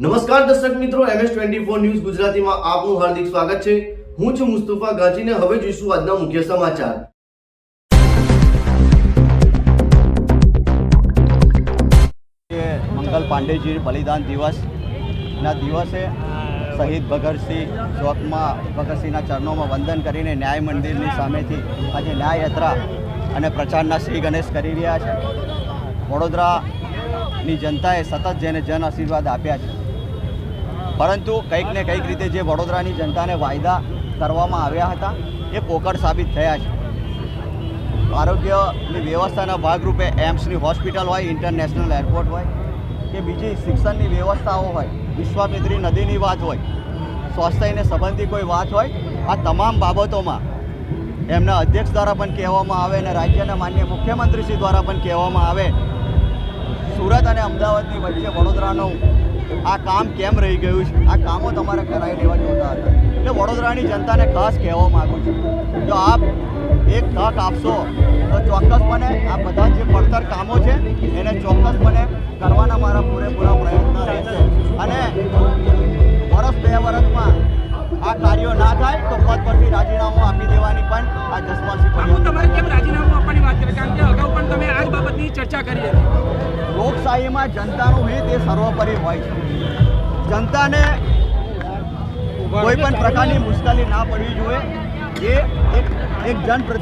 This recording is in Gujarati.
નમસ્કાર દર્શક મિત્રો એમએસ ટ્વેન્ટી ફોર ન્યૂઝ ગુજરાતીમાં આપનું હાર્દિક સ્વાગત છે. હું છું મુસ્તફા ગાજીને હવે જોઈશું આજના મુખ્ય સમાચાર. મંગલ પાંડેજી બલિદાન દિવસના દિવસે શહીદ ભગતસિંહ ચોકમાં, ભગતસિંહના ચરણોમાં વંદન કરીને ન્યાય મંદિરની સામેથી આજે ન્યાય યાત્રા અને પ્રચારના શ્રી ગણેશ કરી રહ્યા છે. વડોદરાની જનતાએ સતત જેને જન આશીર્વાદ આપ્યા છે. પરંતુ કંઈક ને કંઈક રીતે જે વડોદરાની જનતાને વાયદા કરવામાં આવ્યા હતા, એ પોકળ સાબિત થયા છે. આરોગ્યની વ્યવસ્થાના ભાગરૂપે એમ્સની હોસ્પિટલ હોય, ઇન્ટરનેશનલ એરપોર્ટ હોય, કે બીજી શિક્ષણની વ્યવસ્થાઓ હોય, વિશ્વામિત્રી નદીની વાત હોય, સ્વાસ્થ્યને સંબંધી કોઈ વાત હોય, આ તમામ બાબતોમાં એમના અધ્યક્ષ દ્વારા પણ કહેવામાં આવે અને રાજ્યના માન્ય મુખ્યમંત્રીશ્રી દ્વારા પણ કહેવામાં આવે. સુરત અને અમદાવાદની વચ્ચે વડોદરાનું આ કામ કેમ રહી ગયું છે? આ કામો તમારે કરાવી લેવા જોતા હતા. એટલે વડોદરાની જનતાને ખાસ કહેવા માગું છું. જો આપ એક તક આપશો તો ચોક્કસપણે આ બધા જે પડતર કામો છે એને ચોક્કસપણે કરવાના મારા પૂરેપૂરા પ્રયત્ન રહેશે. અને વર્ષ બે વર્ષમાં આ કાર્યો ના થાય તો પદ પરથી રાજીનામું આપી દેવાની પણ આ જસપાલસિંહ તમારે કેમ રાજીનામું આપવાની વાત કરી? કારણ કે અગાઉ પણ તમે આ બાબતની ચર્ચા કરી હતી. લોકશાહીમાં જનતાનું હિત એ સર્વોપરી હોય છે. જનતાને કોઈ પણ પ્રકારની મુશ્કેલી ના પડવી જોઈએ. એ એક એક જનપ્રતિ